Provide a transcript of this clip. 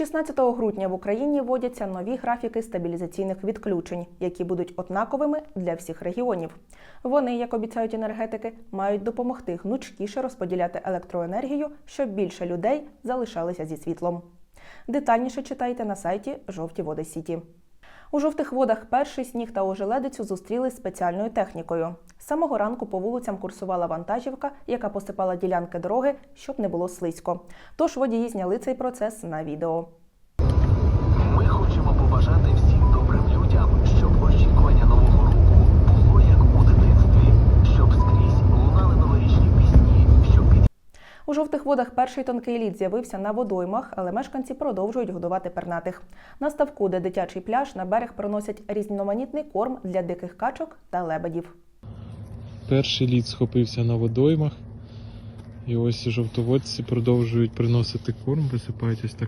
16 грудня в Україні вводяться нові графіки стабілізаційних відключень, які будуть однаковими для всіх регіонів. Вони, як обіцяють енергетики, мають допомогти гнучкіше розподіляти електроенергію, щоб більше людей залишалися зі світлом. Детальніше читайте на сайті Жовті Води Сіті. У жовтих водах перший сніг та ожеледицю зустріли спеціальною технікою. З самого ранку по вулицям курсувала вантажівка, яка посипала ділянки дороги, щоб не було слизько. Тож водії зняли цей процес на відео. У жовтих водах перший тонкий лід з'явився на водоймах, але мешканці продовжують годувати пернатих. На ставку, де дитячий пляж, на берег приносять різноманітний корм для диких качок та лебедів. Перший лід схопився на водоймах. І ось жовтоводці продовжують приносити корм, висипають ось так